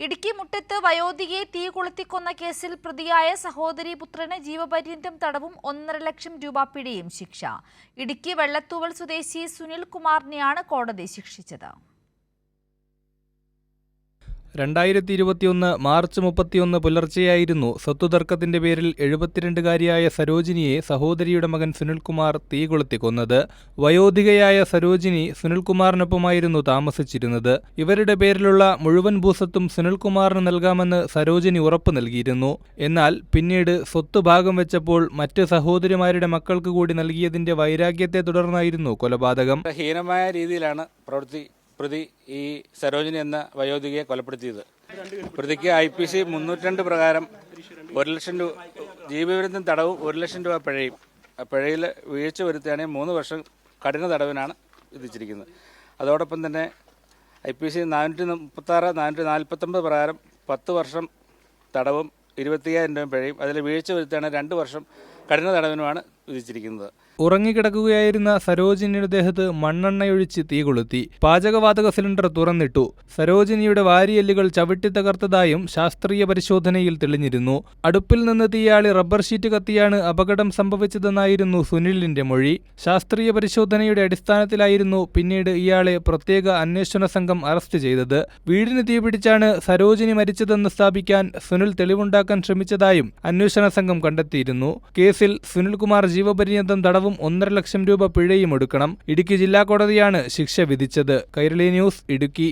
ഇടുക്കി മുട്ടത്ത് വയോധികയെ തീ കൊളുത്തിക്കൊന്ന കേസിൽ പ്രതിയായ സഹോദരി പുത്രന് ജീവപര്യന്തം തടവും ഒന്നര ലക്ഷം രൂപ പിഴയും ശിക്ഷ. ഇടുക്കി വെള്ളത്തൂവൽ സ്വദേശി സുനിൽ കുമാറിനെയാണ് കോടതി ശിക്ഷിച്ചത്. രണ്ടായിരത്തി ഇരുപത്തിയൊന്ന് മാർച്ച് മുപ്പത്തിയൊന്ന് പുലർച്ചെയായിരുന്നു സ്വത്തുതർക്കത്തിന്റെ പേരിൽ എഴുപത്തിരണ്ടുകാരിയായ സരോജിനിയെ സഹോദരിയുടെ മകൻ സുനിൽകുമാർ തീ കൊളുത്തി കൊന്നത് വയോധികയായ സരോജിനി സുനിൽകുമാറിനൊപ്പമായിരുന്നു താമസിച്ചിരുന്നത്. ഇവരുടെ പേരിലുള്ള മുഴുവൻ ഭൂസത്തും സുനിൽകുമാറിന് നൽകാമെന്ന് സരോജിനി ഉറപ്പു നൽകിയിരുന്നു. എന്നാൽ പിന്നീട് സ്വത്ത് ഭാഗം വെച്ചപ്പോൾ മറ്റ് സഹോദരിമാരുടെ മക്കൾക്ക് കൂടി നൽകിയതിന്റെ വൈരാഗ്യത്തെ തുടർന്നായിരുന്നു കൊലപാതകം. ഹീനമായ രീതിയിലാണ് പ്രവൃത്തി പ്രതി ഈ സരോജിനി എന്ന വയോധികയെ കൊലപ്പെടുത്തിയത്. പ്രതിക്ക് ഐ പി സി മുന്നൂറ്റി പ്രകാരം ഒരു ലക്ഷം രൂപ ജീവവിരുദ്ധം തടവും ഒരു ലക്ഷം രൂപ പിഴയും. പിഴയിൽ വീഴ്ച വരുത്തുകയാണെങ്കിൽ മൂന്ന് വർഷം കഠിന തടവിനാണ് വിധിച്ചിരിക്കുന്നത്. അതോടൊപ്പം തന്നെ ഐ പി സി നാനൂറ്റി മുപ്പത്താറ് നാനൂറ്റി നാൽപ്പത്തൊമ്പത് പ്രകാരം പത്ത് വർഷം തടവും ഇരുപത്തിയ്യായിരം രൂപ പിഴയും. അതിൽ വീഴ്ച വരുത്തുകയാണെങ്കിൽ രണ്ട് വർഷം കഠിന തടവിനുമാണ് വിധിച്ചിരിക്കുന്നത് ഉറങ്ങിക്കിടക്കുകയായിരുന്ന സരോജിനിയുടെ ദേഹത്ത് മണ്ണെണ്ണയൊഴിച്ച് തീ കൊളുത്തി. പാചകവാതക സിലിണ്ടർ തുറന്നിട്ടു. സരോജിനിയുടെ വാരിയെല്ലുകൾ ചവിട്ടി തകർത്തതായും ശാസ്ത്രീയ പരിശോധനയിൽ തെളിഞ്ഞിരുന്നു. അടുപ്പിൽ നിന്ന് തീയാളി റബ്ബർ ഷീറ്റ് കത്തിയാണ് അപകടം സംഭവിച്ചതെന്നായിരുന്നു സുനിലിന്റെ മൊഴി. ശാസ്ത്രീയ പരിശോധനയുടെ അടിസ്ഥാനത്തിലായിരുന്നു പിന്നീട് ഇയാളെ പ്രത്യേക അന്വേഷണ സംഘം അറസ്റ്റ് ചെയ്തത്. വീടിന് തീപിടിച്ചാണ് സരോജിനി മരിച്ചതെന്ന് സ്ഥാപിക്കാൻ സുനിൽ തെളിവുണ്ടാക്കാൻ ശ്രമിച്ചതായും അന്വേഷണ സംഘം കണ്ടെത്തിയിരുന്നു. കേസിൽ സുനിൽകുമാർ ജീവപര്യന്തം തടവും ഒന്നര ലക്ഷം രൂപ പിഴയും എടുക്കണം. ഇടുക്കി ജില്ലാ കോടതിയാണ് ശിക്ഷ വിധിച്ചത്. കൈരളി ന്യൂസ് ഇടുക്കി.